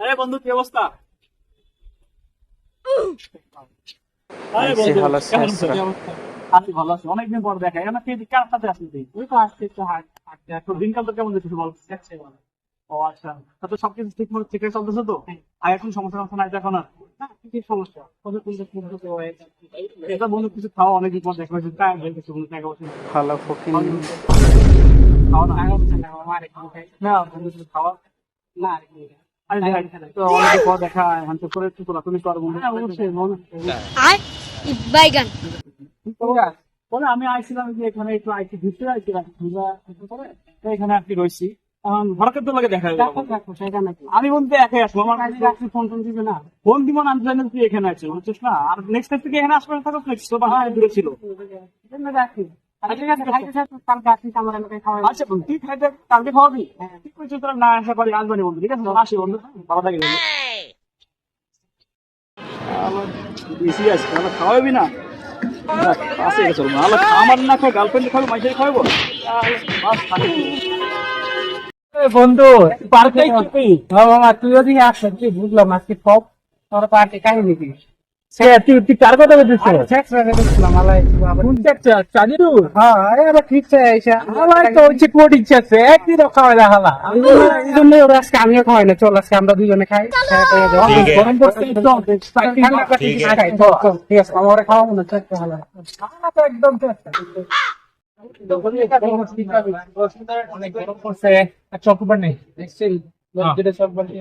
আরে বন্ধু কি অবস্থা? আরে বন্ধু, ভালো আছি, কেমন আছি। আছো? কি অবস্থা? আছি ভালো আছি অনেকদিন পর দেখা এখন কি কার সাথে আসলি তুই? ওই তো আসছে একটু হাঁটতে। তো দিনকাল তো কেমন যাচ্ছে বল। ও আচ্ছা। তা তো সবকিছু ঠিক মতো ঠিক চলতেছে তো। আর এখন সমস্যা সমস্যা নাই এখন? আর কি সমস্যা? কত কিন্তু কিন্তু যাচ্ছে এটা বন্ধু কিছু খাওয়া অনেকদিন পর দেখা হয়েছে। তাই হয়ে গেছে বন্ধু টাকা পয়সা ভালো ফকিন খাওয়া না টাকা না আমার আরেক খাই না হ্যাঁ আমি আইছিলাম যে এখানে একটু আইসি ঘুরতে আইছিলাম এখানে আর কি রয়েছি এখন তো লাগে দেখা আমি বলতে একাই আসব আমার ফোন টোন দিবে না ফোন দিব না আমি তুই এখানে আছিস বুঝছিস না আর নেক্সট টাইম থেকে এখানে আসবে না থাকো নেক্সট তো দূরে ছিল রাখি আচ্ছা আচ্ছা বন্ধু তুই খাইতে কালকে খাওয়াবি ঠিক করেছিস তোরা না আসা পারি আসবানি বন্ধু ঠিক আছে আসি বন্ধু ভালো থাকে বন্ধু। বেশি আছে তাহলে খাওয়াবি না? যাক, আসে গেছে আমার না খাওয়া গার্লফ্রেন্ড খাওয়াবো মাইসের খাওয়াবো? আরে, বাস, থাকে। বন্ধু পার্কে মামা তুই যদি আসছ কি বুঝলাম আজকে সব তোর পার্টি কাহিনী কি? সে তুই তুই কার কথা হ্যাঁ ঠিক আছে আমার তো ওই যে কোট ইচ্ছা আছে? একদিন খাওয়াই দেখালা এই জন্য ওরা আজকে আমিও খাওয়াই না। চল আজকে আমরা দুজনে খাই। ঠিক আছে। আমার খাওয়াবো একদম চকবার নেই। যেটা চকবার নেই।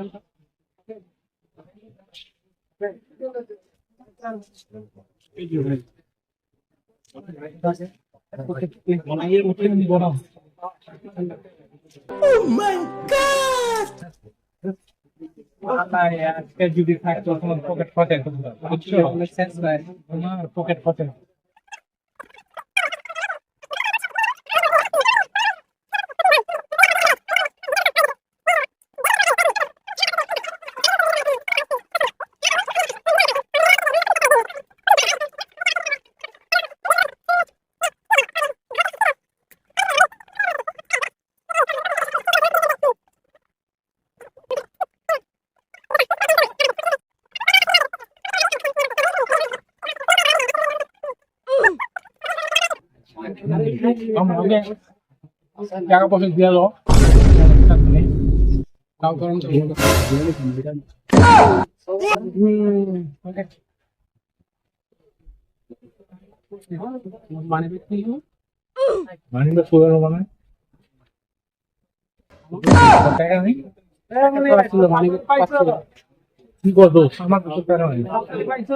আজকে যদি থাকতো তোমার পকেট ফটে বুঝছ সেন্স নাই তোমার পকেট ফটে টাকা পয়সা দিয়ে তো মানে কি কিছু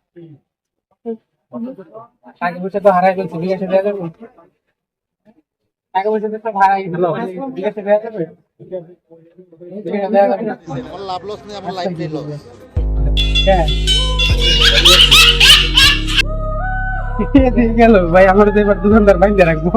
টাকা পয়সা তো হারাই বিকাশে দেওয়া যাবে? টাকা পয়সা তো সব হারাই গেল বিকাশে দেওয়া যাবে? বিকাশে দেওয়া যাবে না? আমার লাভ লস নেই আমার লাইফ লস হ্যাঁ। গেল ভাই আমার তো এবার দোকানদার বাইন্দে রাখব?